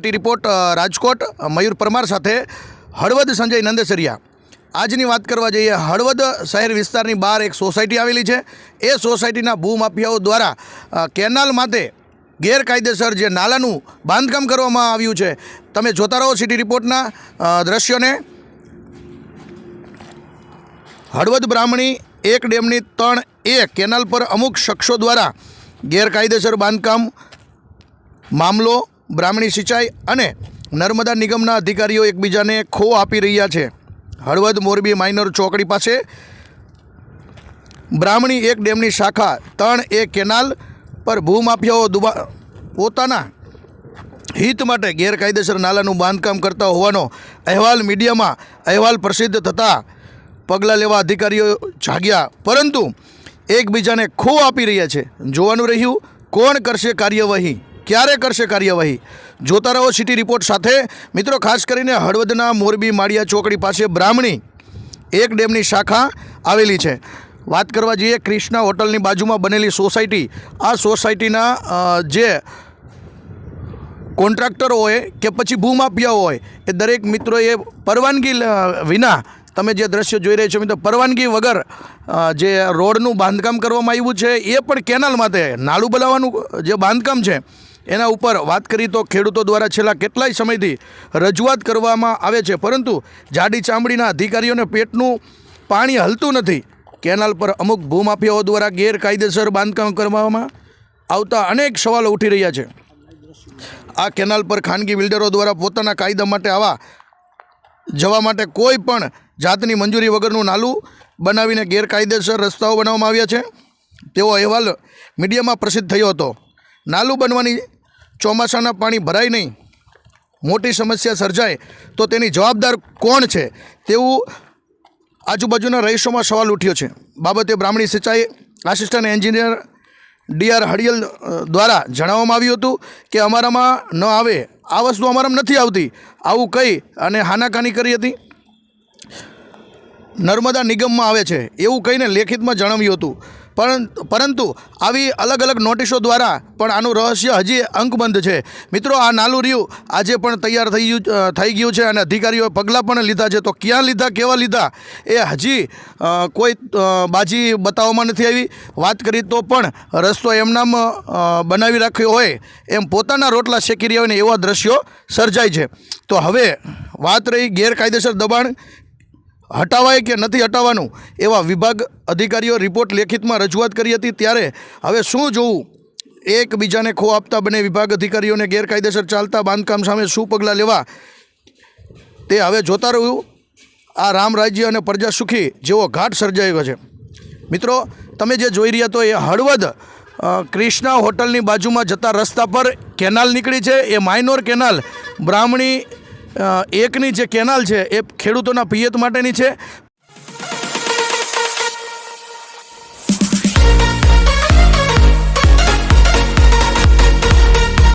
City report Rajkot Mayur Parmar સાથે હળવદ સંજય નંદેસરિયા. આજની વાત કરવા જઈએ, હળવદ શહેર વિસ્તારની બહાર એક સોસાયટી આવેલી છે. એ સોસાયટીના ભૂમાફિયાઓ દ્વારા કેનાલ માટે ગેરકાયદેસર જે નાલાનું બાંધકામ કરવામાં આવ્યું છે. તમે જોતા રહો સિટી રિપોર્ટના દ્રશ્યોને. હળવદ બ્રાહ્મણી એક ડેમની ત્રણ એ કેનાલ પર અમુક શખ્સો દ્વારા ગેરકાયદેસર બાંધકામ મામલો બ્રાહ્મણી સિંચાઈ અને નર્મદા નિગમના અધિકારીઓ એકબીજાને ખો આપી રહ્યા છે. હળવદ મોરબી માઇનર ચોકડી પાસે બ્રાહ્મણી એક ડેમની શાખા ત્રણ એ કેનાલ પર ભૂમાફિયાઓ દુબા પોતાના હિત માટે ગેરકાયદેસર નાલાનું બાંધકામ કરતા હોવાનો અહેવાલ મીડિયામાં અહેવાલ પ્રસિદ્ધ થતાં પગલાં લેવા અધિકારીઓ જાગ્યા. પરંતુ એકબીજાને ખો આપી રહ્યા છે. જોવાનું રહ્યું, કોણ કરશે કાર્યવાહી? ક્યારે કરશે કાર્યવાહી? જોતા રહો સિટી રિપોર્ટ સાથે. મિત્રો, ખાસ કરીને હળવદના મોરબી માળિયા ચોકડી પાસે બ્રાહ્મણી એક ડેમની શાખા આવેલી છે. વાત કરવા જઈએ ક્રિષ્ના હોટલની બાજુમાં બનેલી સોસાયટી. આ સોસાયટીના જે કોન્ટ્રાક્ટર હોય કે પછી ભૂમાફિયા હોય, એ દરેક મિત્રોએ પરવાનગી વિના તમે જે દ્રશ્ય જોઈ રહ્યા છો મિત્રો, પરવાનગી વગર જે રોડનું બાંધકામ કરવામાં આવ્યું છે, એ પણ કેનાલ માટે નાળું બનાવવાનું જે બાંધકામ છે એના ઉપર વાત કરી તો ખેડૂતો દ્વારા છેલ્લા કેટલાય સમયથી રજૂઆત કરવામાં આવે છે. પરંતુ જાડી ચામડીના અધિકારીઓને પેટનું પાણી હલતું નથી. કેનાલ પર અમુક ભૂમાફિયાઓ દ્વારા ગેરકાયદેસર બાંધકામ કરવામાં આવતા અનેક સવાલો ઉઠી રહ્યા છે. આ કેનાલ પર ખાનગી બિલ્ડરો દ્વારા પોતાના કાયદા માટે આવા જવા માટે કોઈ પણ જાતની મંજૂરી વગરનું નાલું બનાવીને ગેરકાયદેસર રસ્તાઓ બનાવવામાં આવ્યા છે. તેવો અહેવાલ મીડિયામાં પ્રસિદ્ધ થયો હતો. નાલું બનવાની ચોમાસાના પાણી ભરાય નહીં, મોટી સમસ્યા સર્જાય, તો તેની જવાબદાર કોણ છે? તેવું આજુબાજુના રહીશોમાં સવાલ ઉઠ્યો છે. બાબતે બ્રાહ્મણી સિંચાઈ આસિસ્ટન્ટ એન્જિનિયર ડીઆર હડિયલ દ્વારા જણાવવામાં આવ્યું હતું કે અમારામાં ન આવે, આ વસ્તુ અમારામાં નથી આવતી, આવું કહી અને હાનાકાની કરી હતી. નર્મદા નિગમમાં આવે છે, એવું કહીને લેખિતમાં જણાવ્યું હતું. પરંતુ આવી અલગ અલગ નોટિસો દ્વારા પણ આનું રહસ્ય હજી અંકબંધ છે. મિત્રો, આ નાલું રહ્યું. આજે પણ તૈયાર થઈ થઈ ગયું છે અને અધિકારીઓએ પગલાં પણ લીધા છે. તો ક્યાં લીધા, કેવા લીધા, એ હજી કોઈ બાજી બતાવવામાં નથી આવી. વાત કરી તો પણ રસ્તો એમનામ બનાવી રાખ્યો હોય એમ પોતાના રોટલા શેકી રહ્યા હોય ને એવા દ્રશ્યો સર્જાય છે. તો હવે વાત રહી ગેરકાયદેસર દબાણ હટાવાય કે નથી હટાવવાનું એવા વિભાગ અધિકારીઓ રિપોર્ટ લેખિતમાં રજૂઆત કરી હતી ત્યારે હવે શું જોવું? એકબીજાને ખો આપતા બંને વિભાગ અધિકારીઓને ગેરકાયદેસર ચાલતા બાંધકામ સામે શું પગલાં લેવા? તે હવે જોતા રહ્યું આ રામ રાજ્ય અને પ્રજા સુખી જેવો ઘાટ સર્જાયો છે. મિત્રો, તમે જે જોઈ રહ્યા તો એ હળવદ ક્રિષ્ના હોટલની બાજુમાં જતા રસ્તા પર કેનાલ નીકળી છે. એ માઇનોર કેનાલ, બ્રાહ્મણી એકની જે કેનાલ છે એ ખેડૂતોના પિયત માટેની છે.